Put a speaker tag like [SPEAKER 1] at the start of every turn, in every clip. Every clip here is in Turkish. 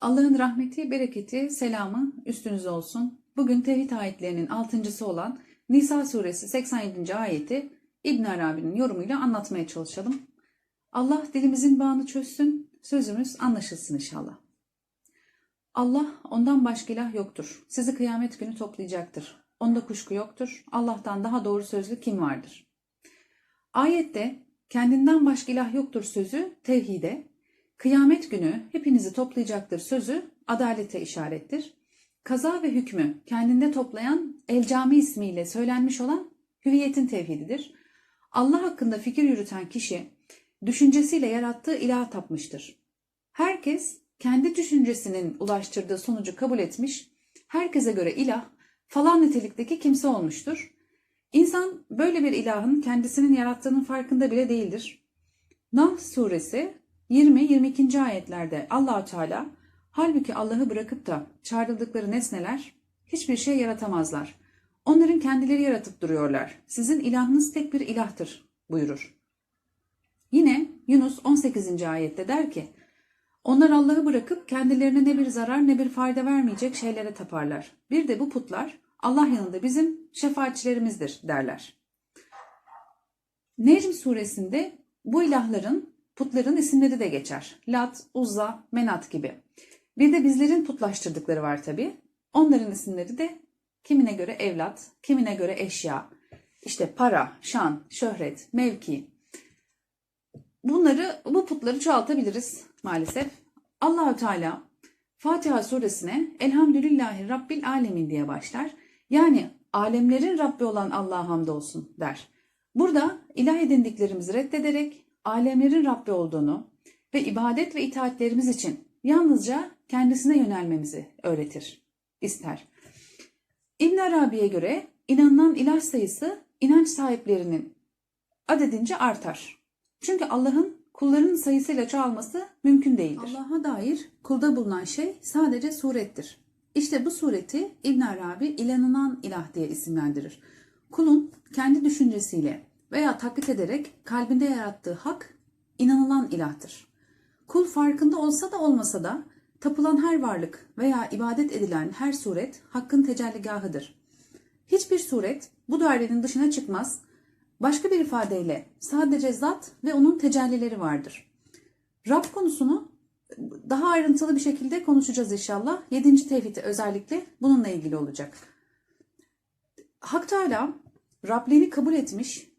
[SPEAKER 1] Allah'ın rahmeti, bereketi, selamı üstünüze olsun. Bugün tevhid ayetlerinin altıncısı olan Nisa suresi 87. ayeti İbn Arabi'nin yorumuyla anlatmaya çalışalım. Allah dilimizin bağını çözsün, sözümüz anlaşılsın inşallah. Allah ondan başka ilah yoktur. Sizi kıyamet günü toplayacaktır. Onda kuşku yoktur. Allah'tan daha doğru sözlü kim vardır? Ayette kendinden başka ilah yoktur sözü tevhide, kıyamet günü hepinizi toplayacaktır sözü adalete işarettir. Kaza ve hükmü kendinde toplayan El Cami ismiyle söylenmiş olan hüviyetin tevhididir. Allah hakkında fikir yürüten kişi düşüncesiyle yarattığı ilaha tapmıştır. Herkes kendi düşüncesinin ulaştırdığı sonucu kabul etmiş, herkese göre ilah falan nitelikteki kimse olmuştur. İnsan böyle bir ilahın kendisinin yarattığının farkında bile değildir. Nahl suresi 20-22. ayetlerde Allahü Teala halbuki Allah'ı bırakıp da çağrıldıkları nesneler hiçbir şey yaratamazlar. Onların kendileri yaratıp duruyorlar. Sizin ilahınız tek bir ilahtır buyurur. Yine Yunus 18. ayette der ki onlar Allah'ı bırakıp kendilerine ne bir zarar ne bir fayda vermeyecek şeylere taparlar. Bir de bu putlar Allah yanında bizim şefaatçilerimizdir derler. Necm suresinde bu ilahların, putların isimleri de geçer. Lat, Uzza, Menat gibi. Bir de bizlerin putlaştırdıkları var tabi. Onların isimleri de kimine göre evlat, kimine göre eşya, işte para, şan, şöhret, mevki. Bunları, bu putları çoğaltabiliriz maalesef. Allahü Teala Fatiha suresine Elhamdülillahi Rabbil Alemin diye başlar. Yani alemlerin Rabbi olan Allah'a hamdolsun der. Burada ilah edindiklerimizi reddederek alemlerin Rabbi olduğunu ve ibadet ve itaatlerimiz için yalnızca kendisine yönelmemizi öğretir, ister. İbn Arabi'ye göre inanılan ilah sayısı inanç sahiplerinin adedince artar. Çünkü Allah'ın kullarının sayısıyla çoğalması mümkün değildir. Allah'a dair kulda bulunan şey sadece surettir. İşte bu sureti İbn Arabi ilanılan ilah diye isimlendirir. Kulun kendi düşüncesiyle veya taklit ederek kalbinde yarattığı hak inanılan ilahtır. Kul farkında olsa da olmasa da tapılan her varlık veya ibadet edilen her suret hakkın tecelligahıdır. Hiçbir suret bu dairenin dışına çıkmaz. Başka bir ifadeyle sadece zat ve onun tecellileri vardır. Rab konusunu daha ayrıntılı bir şekilde konuşacağız inşallah. Yedinci tevhidi özellikle bununla ilgili olacak. Hak Teala Rabliğini kabul etmiş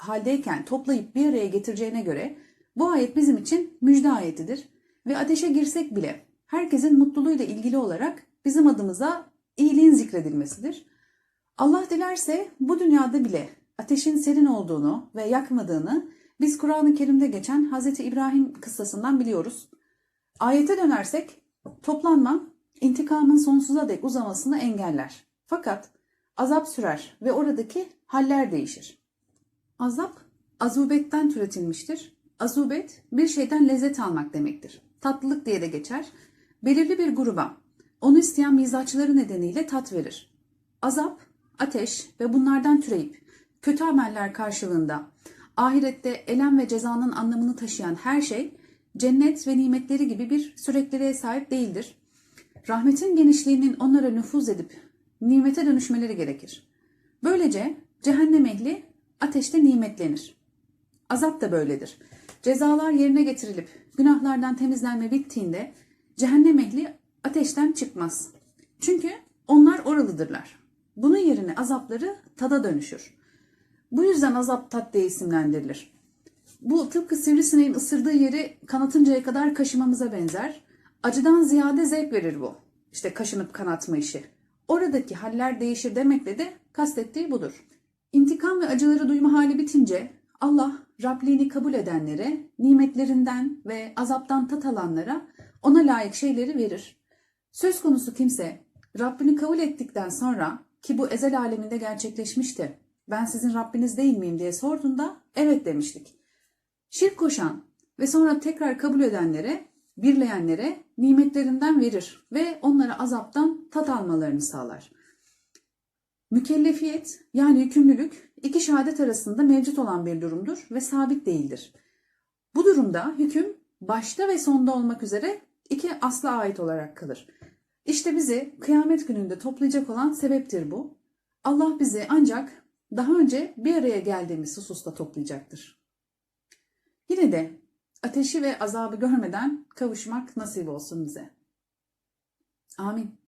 [SPEAKER 1] haldeyken toplayıp bir araya getireceğine göre bu ayet bizim için müjde ayetidir. Ve ateşe girsek bile herkesin mutluluğuyla ilgili olarak bizim adımıza iyiliğin zikredilmesidir. Allah dilerse bu dünyada bile ateşin serin olduğunu ve yakmadığını biz Kur'an-ı Kerim'de geçen Hz. İbrahim kıssasından biliyoruz. Ayete dönersek toplanma intikamın sonsuza dek uzamasını engeller. Fakat azap sürer ve oradaki haller değişir. Azap azubetten türetilmiştir. Azubet bir şeyden lezzet almak demektir. Tatlılık diye de geçer. Belirli bir gruba onu isteyen mizaçları nedeniyle tat verir. Azap, ateş ve bunlardan türeyip kötü ameller karşılığında ahirette elem ve cezanın anlamını taşıyan her şey cennet ve nimetleri gibi bir sürekliliğe sahip değildir. Rahmetin genişliğinin onlara nüfuz edip nimete dönüşmeleri gerekir. Böylece cehennem ehli ateşte nimetlenir. Azap da böyledir. Cezalar yerine getirilip günahlardan temizlenme bittiğinde cehennem ehli ateşten çıkmaz. Çünkü onlar oralıdırlar. Bunun yerine azapları tada dönüşür. Bu yüzden azap tat diye isimlendirilir. Bu tıpkı sivrisineğin ısırdığı yeri kanatıncaya kadar kaşımamıza benzer. Acıdan ziyade zevk verir bu. İşte kaşınıp kanatma işi. Oradaki haller değişir demekle de kastettiği budur. İntikam ve acıları duyma hali bitince Allah Rabliğini kabul edenlere, nimetlerinden ve azaptan tat alanlara ona layık şeyleri verir. Söz konusu kimse Rabbini kabul ettikten sonra ki bu ezel aleminde gerçekleşmişti. Ben sizin Rabbiniz değil miyim diye sorduğunda evet demiştik. Şirk koşan ve sonra tekrar kabul edenlere, birleyenlere nimetlerinden verir ve onlara azaptan tat almalarını sağlar. Mükellefiyet yani yükümlülük iki şehadet arasında mevcut olan bir durumdur ve sabit değildir. Bu durumda hüküm başta ve sonda olmak üzere iki asla ait olarak kalır. İşte bizi kıyamet gününde toplayacak olan sebeptir bu. Allah bizi ancak daha önce bir araya geldiğimiz hususta toplayacaktır. Yine de ateşi ve azabı görmeden kavuşmak nasip olsun bize. Amin.